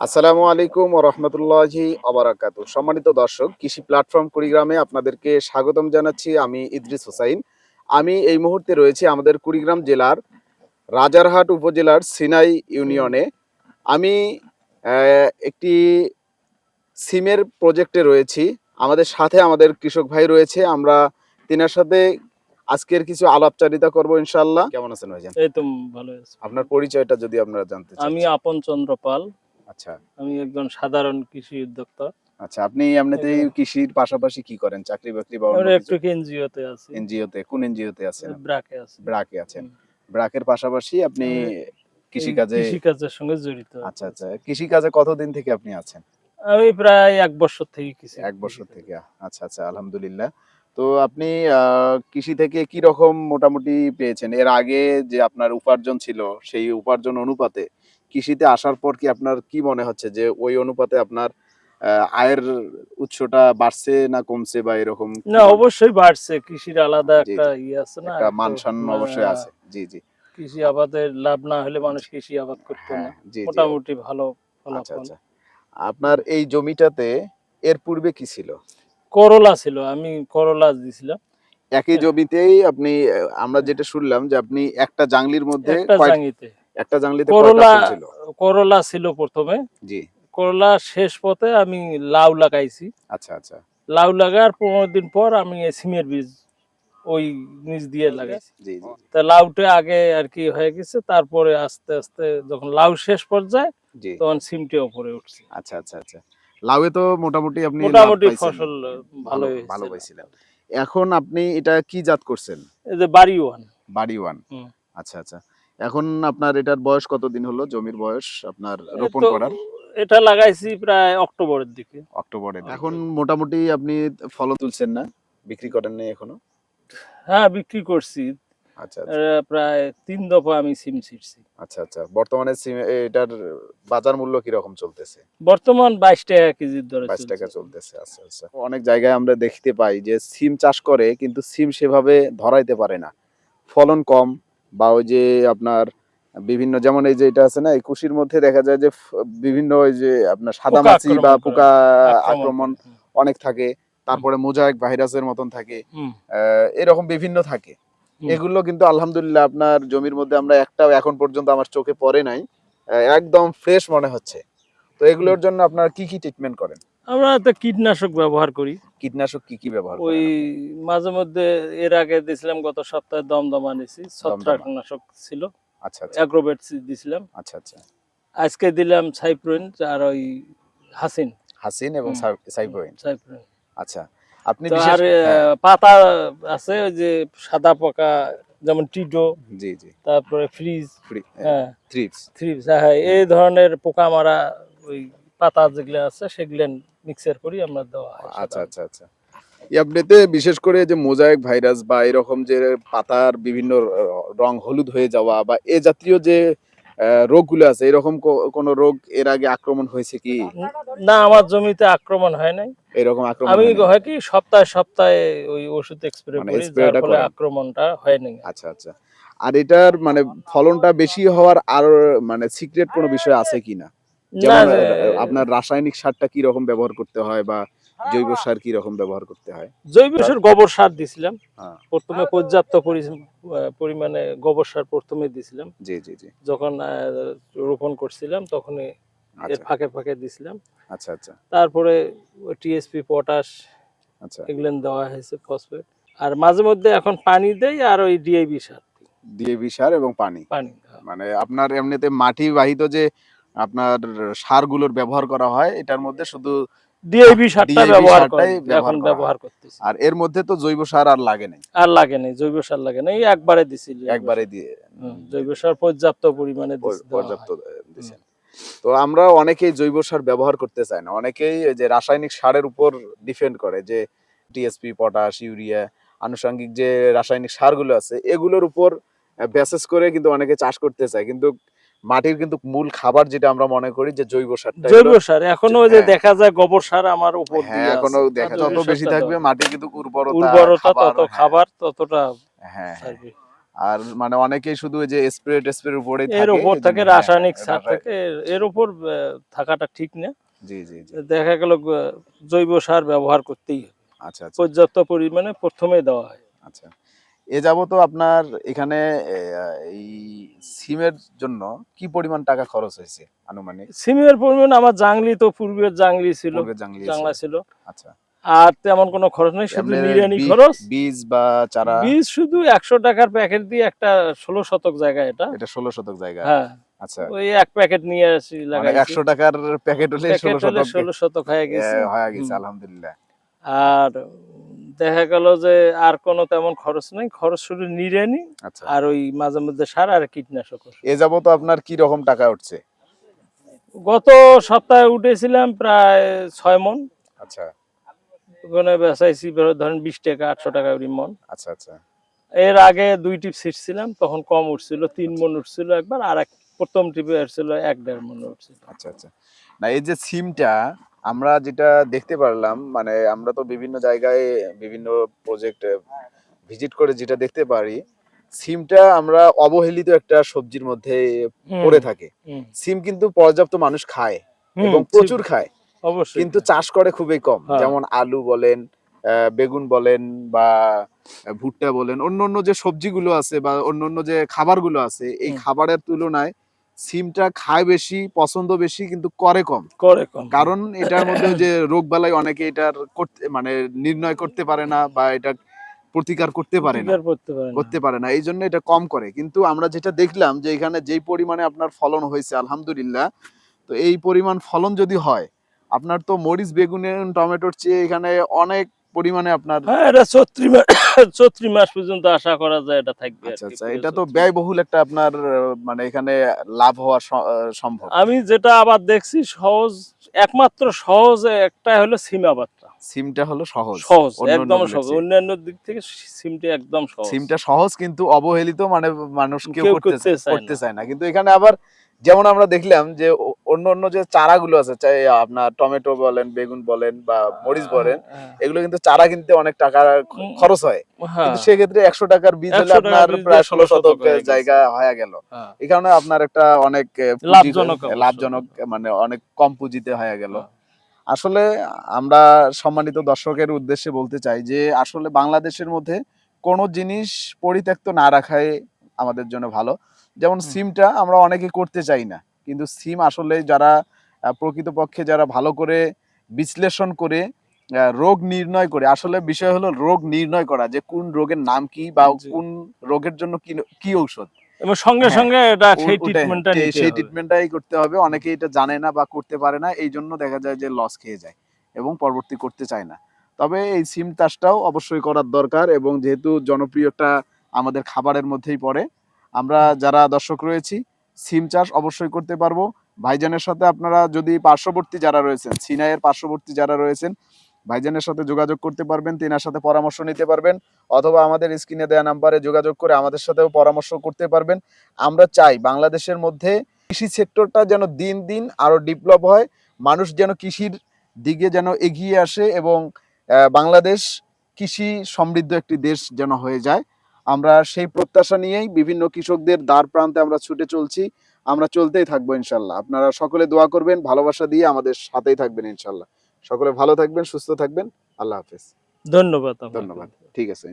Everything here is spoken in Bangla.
আসসালামু আলাইকুম ও রহমতুল্লাহি আবরাকাতু সম্মানিত দর্শক কৃষি প্ল্যাটফর্ম কুড়িগ্রামে আপনাদেরকে স্বাগতম জানাচ্ছি আমি ইদ্রিস হোসাইন। আমি এই মুহূর্তে রয়েছি আমাদের কুড়িগ্রাম জেলার রাজারহাট উপজেলার সিনাই ইউনিয়নে। আমি আহ, একটি সিমের প্রজেক্টে রয়েছি। আমাদের সাথে আমাদের কৃষক ভাই রয়েছে। আমরা তিনার সাথে আজকের কিছু আলাপচারিতা করব ইনশাল্লাহ কেমন আছেন ভাইজান? এই তো ভালো আছি। আপনার পরিচয়টা যদি আপনারা জানতে চান। আমি আপন চন্দ্র পাল। আচ্ছা। আমি একজন সাধারণ কৃষি উদ্যোক্তা। আচ্ছা আপনি এমনিতেই কৃষির পাশাপাশি কি করেন? চাকরি বাকরি বা একটু এনজিওতে আছি। এনজিওতে কোন এনজিওতে আছেন ব্রাকে আছি। ব্রাকে আছেন। ব্রাকের পাশাপাশি আপনি কৃষিকাজে কৃষিকাজের সঙ্গে জড়িত আচ্ছা আচ্ছা কৃষিকাজে কতদিন থেকে আপনি আছেন? আমি প্রায় এক বছর থেকে কৃষি এক বছর থেকে আচ্ছা আচ্ছা আলহামদুলিল্লাহ। তো আপনি কৃষি থেকে কি রকম মোটামুটি পেয়েছেন? এর আগে যে আপনার উপার্জন ছিল সেই উপার্জন অনুপাতে কৃষিতে আসার পর কি আপনার কি মনে হচ্ছে যে ওই অনুপাতে আপনার আয়ের উৎসটা বাড়ছে না কমছে বা এরকম? না অবশ্যই বাড়ছে। কৃষির আলাদা একটা ইয়ে আছে না একটা একটু, অবশ্যই আছে। জি জি। কৃষি আবাদের লাভ না হলে মানুষ কৃষি আবাদ করতো হ্যাঁ না জি। মোটামুটি ভালো আচ্ছা ফলাফল। আচ্ছা আপনার এই জমিটাতে এর পূর্বে কি ছিল? করলা ছিল আমি করলা দিছিলাম। একই জমিতেই আপনি আমরা যেটা শুনলাম যে আপনি একটা জাংলির মধ্যে একটা কয়- জাঙ্গিতে একটা জাংলিতে করলা ছিল? করলা ছিল প্রথমে। জি। করলা শেষ পথে আমি লাউ লাগাইছি। আচ্ছা আচ্ছা। লাউ লাগার পনেরো দিন পর আমি সিমের বীজ ওই নিচ দিয়ে লাগাইছি। জি জি। তা লাউটা আগে আর কি হয়ে গেছে তারপরে আস্তে আস্তে যখন লাউ শেষ পর্যায়ে জি। তখন সিমটি উপরে উঠছে। আচ্ছা আচ্ছা আচ্ছা। লাউয়ে তো মোটামুটি আপনি মোটামুটি ফসল ভালো ভালো ভালো পাইছিলেন। এখন আপনি এটা কি জাত করছেন? এই যে বাড়ি ওয়ান। বাড়ি ওয়ান। আচ্ছা আচ্ছা। এখন আপনার এটার বয়স কতদিন হলো? জমির বয়স আপনার রোপণ করার? এটা লাগাইছি প্রায় অক্টোবরের দিকে। অক্টোবরে। এখন মোটামুটি আপনি ফলন তুলছেন না? বিক্রি করেন নাই এখনও? হ্যাঁ বিক্রি করছি। আচ্ছা প্রায় তিন দফা আমি সিম ছিটছি। আচ্ছা আচ্ছা। বর্তমানে সিম- এটার বাজার মূল্য কীরকম চলতেছে? বর্তমান বাইশ টাকা কেজির দরে বাইশ টাকা চলতেছে আচ্ছা আচ্ছা। অনেক জায়গায় আমরা দেখতে পাই যে সিম চাষ করে কিন্তু সিম সেভাবে ধরাইতে পারে না। ফলন কম বা ওই যে আপনার বিভিন্ন যেমন এই যে এটা আছে না এই কুশির মধ্যে দেখা যায় যে বিভিন্ন ওই যে আপনার সাদা মাছি বা পোকা আক্রমণ অনেক থাকে। তারপরে মোজাইক ভাইরাসের মতন থাকে। এরকম বিভিন্ন থাকে। এগুলো কিন্তু আলহামদুলিল্লাহ আপনার জমির মধ্যে আমরা একটাও এখন পর্যন্ত আমার চোখে পড়ে নাই। একদম ফ্রেশ মনে হচ্ছে। তো এগুলোর জন্য আপনার কি কি ট্রিটমেন্ট করেন? আমরা তো কীটনাশক ব্যবহার করি। কীটনাশক কি কি ব্যবহার ওই মাঝে মধ্যে এর আগে দিছিলাম গত সপ্তাহে দমদমা। নিছি ছত্রাকনাশক ছিল আচ্ছা আচ্ছা। অ্যাগ্রোবেট দিছিলাম। আচ্ছা আচ্ছা। আজকে দিলাম সাইপ্রিন আর ওই হাসিন। হাসিন এবং হুম। সাই- সাইপ্রিন। আচ্ছা আপনি বিশেষ আর হ্যাঁ, পাতা আছে ওই যে সাদা পোকা যেমন টিডো জি জি। তারপরে ফ্রিজ ফ্রি হ্যাঁ। থ্রিপস। থ্রিপস হ্যাঁ এই ধরনের পোকা মারা ওই পাতা যেগুলো আছে সেগুলো মিক্সার করি আমরা দেওয়া হয় আচ্ছা আচ্ছা আচ্ছা। আপডেটে বিশেষ করে যে মোজাইক ভাইরাস বা এরকম যে পাতার বিভিন্ন রং হলুদ হয়ে যাওয়া বা এ জাতীয় যে রোগগুলো আছে এরকম কোনো রোগ এর আগে আক্রমণ হয়েছে কি? না আমার জমিতে আক্রমণ হয় নাই। এরকম আক্রমণ আমি হয় কি সপ্তাহে সপ্তাহে ওই ওষুধ স্প্রে মানে করি যার ফলে আক্রমণটা হয় নাই। আচ্ছা আচ্ছা। আর এটার মানে ফলনটা বেশি হওয়ার আর মানে সিক্রেট কোনো বিষয় আছে কিনা? আপনার রাসায়নিক সারটা কি রকম ব্যবহার করতে হয় বা জৈব সার কি রকম ব্যবহার করতে হয়? জৈব সার গোবর সার দিছিলাম। হ্যাঁ। প্রথমে পর্যাপ্ত পরি- পরিমাণে গোবর সার প্রথমে দিছিলাম। জি জি জি। যখন রোপণ করছিলাম তখন এর আচ্ছা। ফাঁকে ফাঁকে দিছিলাম। আচ্ছা আচ্ছা। তারপরে টিএসপি পটাশ আচ্ছা। এগুলো দেওয়া হয়েছে ফসফেট আর মাঝে মধ্যে এখন পানি দেই আর ওই ডিএবি সার ডিএবি সার এবং পানি। পানি মানে আপনার এমনিতে মাটি বাহিত যে আপনার সারগুলোর ব্যবহার করা হয় এটার মধ্যে শুধু ডিএবি সারটা ব্যবহার এখন ব্যবহার করতেছি। আর এর মধ্যে তো জৈব সার আর লাগে নাই। আর লাগে নাই জৈব সার লাগে নাই একবারে দিছি একবারে দিয়ে জৈব সার পর্যাপ্ত পরিমাণে পর্যাপ্ত। দিচ্ছেন তো আমরা অনেকেই জৈব সার ব্যবহার করতে চাই না অনেকেই যে রাসায়নিক সারের উপর ডিপেন্ড করে যে টিএসপি পটাশ ইউরিয়া আনুষঙ্গিক যে রাসায়নিক সারগুলো আছে এগুলোর উপর বেসেস করে কিন্তু অনেকে চাষ করতে চায় কিন্তু মাটির কিন্তু মূল খাবার যেটা আমরা মনে করি যে জৈব সারটা জৈব সার এখনও যে হ্যাঁ। দেখা যায় গোবর সার আমার উপর হ্যাঁ দিয়ে এখনও দেখা আর যত বেশি থাকবে মাটি কিন্তু উর্বরতা উর্বরতা তত হ্যাঁ, খাবার ততটা হ্যাঁ আর মানে অনেকেই শুধু ওই যে স্প্রে টেস্প্রের উপরে এর উপর থেকে রাসায়নিক সার থাকে এর উপর থাকাটা ঠিক না। জি জি জি। দেখা গেল জৈব সার ব্যবহার করতেই আচ্ছা আচ্ছা। পর্যাপ্ত পরিমাণে প্রথমে দেওয়া হয়। আচ্ছা। এ যাবত আপনার এখানে এই সিমের জন্য কি পরিমাণ টাকা খরচ হয়েছে আনুমানিক? সিমের পরিমাণ আমার জাংলি তো পূর্বের জাংলি ছিল জাংলা ছিল। আচ্ছা। আর তেমন কোনো খরচ নেই শুধু নিরানি খরচ। বীজ বা চারা? বীজ শুধু একশো টাকার প্যাকেট দিয়ে একটা ষোলো শতক জায়গা এটা। এটা ষোলো শতক জায়গা। হ্যাঁ। আচ্ছা। ওই এক প্যাকেট নিয়ে আসি মানে লাগাই একশো টাকার প্যাকেট হলে ষোলো প্যাকেট হলে শতক। ষোলো শতক হয়ে গেছে। হয়ে গেছে আলহামদুলিল্লাহ। আর দেখা গেল যে আর কোনো তেমন খরচ নেই খরচ শুধু নিরানি আচ্ছা। আর ওই মাঝে মধ্যে সার আর কীটনাশক। এ যাবত আপনার কি রকম টাকা উঠছে? গত সপ্তাহে উঠেছিলাম প্রায় ছয় মন। আচ্ছা। ওখানে বেচাইছি ধরেন বিশ টাকা আটশো টাকা করে মন। আচ্ছা আচ্ছা। এর আগে দুই টিপ ছিটছিলাম তখন কম উঠছিল তিন মন উঠছিল একবার আর এক প্রথম টিপে উঠছিল এক দেড় মন উঠছিল। আচ্ছা আচ্ছা। না এই যে সিমটা আমরা যেটা দেখতে পারলাম মানে আমরা তো বিভিন্ন জায়গায় বিভিন্ন প্রজেক্ট ভিজিট করে যেটা দেখতে পারি সিমটা আমরা অবহেলিত একটা সবজির মধ্যে পড়ে থাকে। সিম কিন্তু পর্যাপ্ত মানুষ খায় এবং প্রচুর খায়। অবশ্যই। কিন্তু চাষ করে খুবই কম। হ্যাঁ। যেমন আলু বলেন আহ, বেগুন বলেন বা ভুট্টা বলেন অন্য অন্য যে সবজিগুলো আছে বা অন্য অন্য যে খাবারগুলো আছে এই খাবারের তুলনায় সিমটা খায় বেশি পছন্দ বেশি কিন্তু করে কম। করে কম। কারণ এটার মধ্যে যে রোগ বালাই অনেকে এটার করতে মানে নির্ণয় করতে পারে না বা এটা প্রতিকার করতে পারে না। করতে পারে না। এই জন্য এটা কম করে। কিন্তু আমরা যেটা দেখলাম যে এখানে যেই পরিমাণে আপনার ফলন হয়েছে আলহামদুলিল্লাহ তো এই পরিমাণ ফলন যদি হয় আপনার তো মরিচ বেগুনের টমেটোর চেয়ে এখানে অনেক পরিমাণে আপনার হ্যাঁ এটা মাস পর্যন্ত আশা করা যায় এটা থাকবে আচ্ছা আচ্ছা এটা তো ব্যয়বহুল একটা আপনার মানে এখানে লাভ হওয়া সম্ভব। আমি যেটা আবার দেখছি সহজ একমাত্র সহজ একটা হলো সিম আবাদটা সিমটা হলো সহজ। সহজ একদম সহজ। অন্যান্য দিক থেকে সিমটা একদম সহজ। সিমটা সহজ কিন্তু অবহেলিত মানে মানুষ কেউ করতে চায় না। কিন্তু এখানে আবার যেমন আমরা দেখলাম যে অন্য অন্য যে চারাগুলো আছে চাই আপনার টমেটো বলেন বেগুন বলেন বা মরিচ বলেন হ্যাঁ, এগুলো কিন্তু চারা কিনতে অনেক টাকা খরচ হয়। হ্যাঁ, কিন্তু সেক্ষেত্রে একশো টাকার বীজ হলে আপনার প্রায় ষোলো শতক জায়গা হয়ে গেল। হ্যাঁ। এই কারণে আপনার একটা অনেক লাভজনক লাভজনক মানে অনেক কম পুঁজিতে হয়ে গেল। হ্যাঁ। আসলে আমরা সম্মানিত দর্শকের উদ্দেশ্যে বলতে চাই যে আসলে বাংলাদেশের মধ্যে কোনো জিনিস পরিত্যক্ত না রাখাই আমাদের জন্য ভালো। যেমন। সিমটা আমরা অনেকে করতে চাই না। কিন্তু সিম আসলে যারা প্রকৃতপক্ষে যারা ভালো করে বিশ্লেষণ করে রোগ নির্ণয় করে আসলে বিষয় হলো রোগ নির্ণয় করা যে কোন রোগের নাম কি বা কোন রোগের জন্য কি ঔষধ। এবং সঙ্গে হ্যাঁ, সঙ্গে এটা সেই ট্রিটমেন্টটা সেই-। ট্রিটমেন্টটাই করতে হবে অনেকে এটা জানে না বা করতে পারে না এই জন্য দেখা যায় যে লস খেয়ে যায় এবং পরবর্তী করতে চায় না। তবে এই সিম চাষটাও অবশ্যই করার দরকার এবং যেহেতু জনপ্রিয়টা আমাদের খাবারের মধ্যেই পড়ে আমরা যারা দর্শক রয়েছি সিম চাষ অবশ্যই করতে পারব। ভাইজানের সাথে আপনারা যদি পার্শ্ববর্তী যারা রয়েছেন, সিনাইয়ের পার্শ্ববর্তী যারা রয়েছেন, ভাইজানের সাথে যোগাযোগ করতে পারবেন, তেনার সাথে পরামর্শ নিতে পারবেন, অথবা আমাদের স্ক্রিনে দেওয়া নাম্বারে যোগাযোগ করে আমাদের সাথেও পরামর্শ করতে পারবেন। আমরা চাই বাংলাদেশের মধ্যে কৃষি সেক্টরটা যেন দিন দিন আরও ডেভেলপ হয়, মানুষ যেন কৃষির দিকে যেন এগিয়ে আসে এবং বাংলাদেশ কৃষি সমৃদ্ধ একটি দেশ যেন হয়ে যায়। আমরা সেই প্রত্যাশা নিয়েই বিভিন্ন কৃষকদের দ্বার প্রান্তে আমরা ছুটে চলছি। আমরা চলতেই থাকব ইনশাল্লাহ। আপনারা সকলে দোয়া করবেন ভালোবাসা দিয়ে আমাদের সাথেই থাকবেন ইনশাল্লাহ। সকলে ভালো থাকবেন সুস্থ থাকবেন। আল্লাহ হাফেজ। ধন্যবাদ ধন্যবাদ। ঠিক আছে।